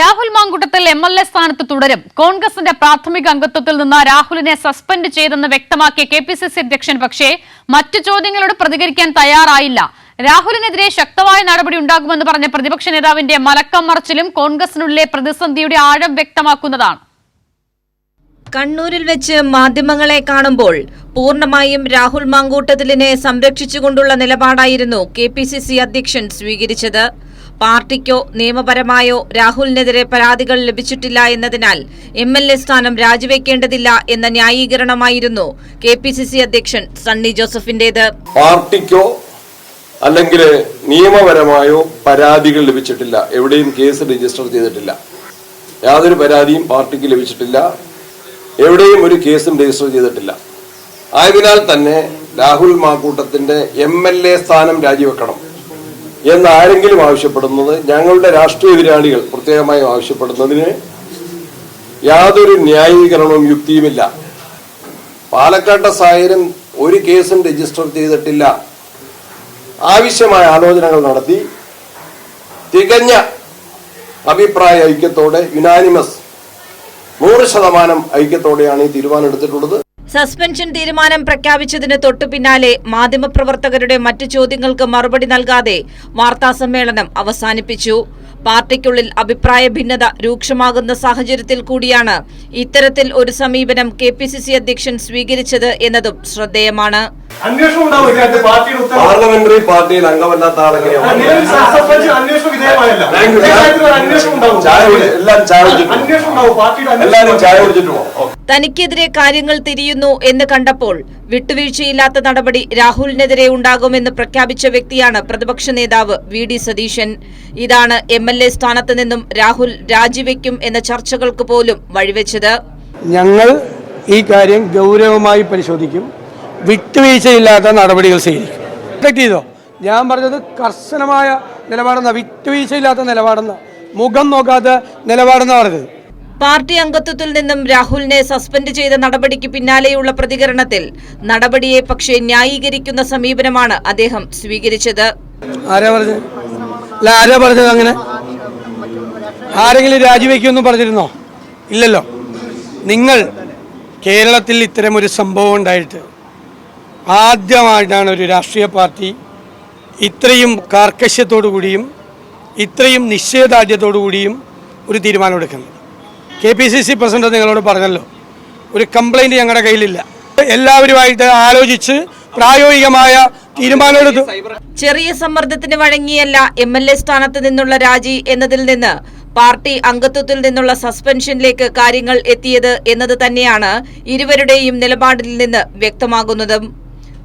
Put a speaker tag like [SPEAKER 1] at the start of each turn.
[SPEAKER 1] Rahul Mankoottathil M L A സ്ഥാനത്ത് തുടരും. കോൺഗ്രസിന്റെ പ്രാഥമിക അംഗത്വത്തിൽ നിന്ന് രാഹുലിനെ സസ്പെൻഡ് ചെയ്തെന്ന് വ്യക്തമാക്കിയ കെ പി സി സി അധ്യക്ഷൻ പക്ഷേ മറ്റു ചോദ്യങ്ങളോട് പ്രതികരിക്കാൻ തയ്യാറായില്ല. രാഹുലിനെതിരെ ശക്തമായ നടപടി ഉണ്ടാകുമെന്ന് പറഞ്ഞ പ്രതിപക്ഷ നേതാവിന്റെ മലക്കം മറച്ചിലും കോൺഗ്രസിനുള്ളിലെ പ്രതിസന്ധിയുടെ ആഴം വ്യക്തമാക്കുന്നതാണ്.
[SPEAKER 2] കണ്ണൂരിൽ വെച്ച് മാധ്യമങ്ങളെ കാണുമ്പോൾ പൂർണമായും രാഹുൽ മാങ്കൂട്ടത്തിലിനെ സംരക്ഷിച്ചുകൊണ്ടുള്ള നിലപാടായിരുന്നു കെ പി സി സി അധ്യക്ഷൻ സ്വീകരിച്ചത്. പാർട്ടിക്കോ നിയമപരമായോ രാഹുലിനെതിരെ പരാതികൾ ലഭിച്ചിട്ടില്ല എന്നതിനാൽ എം എൽ എ സ്ഥാനം രാജിവെക്കേണ്ടതില്ല എന്ന ന്യായീകരണമായിരുന്നു കെ പി സി സി അധ്യക്ഷൻ സണ്ണി ജോസഫിന്റേത്.
[SPEAKER 3] പാർട്ടിക്കോ അല്ലെങ്കിൽ നിയമപരമായോ പരാതികൾ ലഭിച്ചിട്ടില്ല. എവിടെയും കേസ് രജിസ്റ്റർ ചെയ്തിട്ടില്ല. യാതൊരു പരാതിയും പാർട്ടിക്ക് ലഭിച്ചിട്ടില്ല. എവിടെയും ഒരു കേസും രജിസ്റ്റർ ചെയ്തിട്ടില്ല. ആയതിനാൽ തന്നെ രാഹുൽ മാക്കൂട്ടത്തിന്റെ എം എൽ എ സ്ഥാനം രാജിവെക്കണം. എന്ന് ആരെങ്കിലും ആവശ്യപ്പെടുന്നത് ഞങ്ങളുടെ രാഷ്ട്രീയ എതിരാളികൾ പ്രത്യേകമായും ആവശ്യപ്പെടുന്നതിന് യാതൊരു ന്യായീകരണവും യുക്തിയുമില്ല. പാലക്കാട്ടെ സാഹചര്യം ഒരു കേസും രജിസ്റ്റർ ചെയ്തിട്ടില്ല. ആവശ്യമായ ആലോചനകൾ നടത്തി. തികഞ്ഞ അഭിപ്രായ ഐക്യത്തോടെ യുനാനിമസ് നൂറ് ശതമാനം ഐക്യത്തോടെയാണ് ഈ തീരുമാനം എടുത്തിട്ടുള്ളത്.
[SPEAKER 2] സസ്പെൻഷൻ തീരുമാനം പ്രഖ്യാപിച്ചതിന് തൊട്ടു പിന്നാലെ മാധ്യമപ്രവർത്തകരുടെ മറ്റു ചോദ്യങ്ങൾക്ക് മറുപടി നൽകാതെ വാർത്താസമ്മേളനം അവസാനിപ്പിച്ചു. പാർട്ടിക്കുള്ളിൽ അഭിപ്രായ ഭിന്നത രൂക്ഷമാകുന്ന സാഹചര്യത്തിൽ കൂടിയാണ് ഇത്തരത്തിൽ ഒരു സമീപനം കെ അധ്യക്ഷൻ സ്വീകരിച്ചത് എന്നതും ശ്രദ്ധേയമാണ്.
[SPEAKER 3] പാർലമെന്ററി പാർട്ടിയിൽ അംഗമല്ലാത്ത ആളെങ്ങനെയാണ് ചായ
[SPEAKER 2] തനിക്കെതിരെ കാര്യങ്ങൾ തിരിയുന്നു എന്ന് കണ്ടപ്പോൾ വിട്ടുവീഴ്ചയില്ലാത്ത നടപടി രാഹുലിനെതിരെ ഉണ്ടാകുമെന്ന് പ്രഖ്യാപിച്ച വ്യക്തിയാണ് പ്രതിപക്ഷ നേതാവ് വി ഡി സതീശൻ. ഇതാണ് എം എൽ എ സ്ഥാനത്ത് നിന്നും രാഹുൽ രാജിവെക്കും എന്ന ചർച്ചകൾക്ക് പോലും വഴിവെച്ചത്.
[SPEAKER 4] ഞങ്ങൾ ഈ കാര്യം ഗൗരവമായി പരിശോധിക്കും. വിട്ടുവീഴ്ചയില്ലാത്ത നടപടികൾ സ്വീകരിക്കും. റിഫ്ലക്ട് ചെയ്തോ? ഞാൻ പറഞ്ഞത് കർശനമായ നിലപാടെന്ന. വിട്ടുവീഴ്ചയില്ലാത്ത നിലപാടെന്ന. മുഖം നോക്കാത്ത നിലപാടെന്ന പറഞ്ഞത്.
[SPEAKER 2] പാർട്ടി അംഗത്വത്തിൽ നിന്നും രാഹുലിനെ സസ്പെൻഡ് ചെയ്ത നടപടിക്ക് പിന്നാലെയുള്ള പ്രതികരണത്തിൽ നടപടിയെ പക്ഷേ ന്യായീകരിക്കുന്ന സമീപനമാണ് അദ്ദേഹം സ്വീകരിച്ചത്.
[SPEAKER 4] ആരാ പറഞ്ഞത്? അല്ല ആരാ പറഞ്ഞത് അങ്ങനെ? ആരെങ്കിലും രാജിവെക്കുമെന്ന് പറഞ്ഞിരുന്നോ? ഇല്ലല്ലോ. നിങ്ങൾ കേരളത്തിൽ ഇത്തരം ഒരു സംഭവം ഉണ്ടായിട്ട് ആദ്യമായിട്ടാണ് ഒരു രാഷ്ട്രീയ പാർട്ടി ഇത്രയും കൂടിയും ഇത്രയും കൂടിയും ഒരു തീരുമാനമെടുക്കുന്നത്. K P C C president നിങ്ങളോട് പറഞ്ഞല്ലോ ഒരു കംപ്ലൈന്റ് ഞങ്ങളുടെ കയ്യിലില്ല. എല്ലാവരുമായിട്ട് ആലോചിച്ച് പ്രായോഗികമായ തീരുമാനമെടുത്തു
[SPEAKER 2] ചെറിയ സമ്മർദ്ദത്തിന് വഴങ്ങിയല്ല എം എൽ എ സ്ഥാനത്ത് നിന്നുള്ള രാജി എന്നതിൽ നിന്ന് പാർട്ടി അംഗത്വത്തിൽ നിന്നുള്ള സസ്പെൻഷനിലേക്ക് കാര്യങ്ങൾ എത്തിയത് എന്നത് തന്നെയാണ് ഇരുവരുടെയും നിലപാടിൽ നിന്ന് വ്യക്തമാകുന്നതും.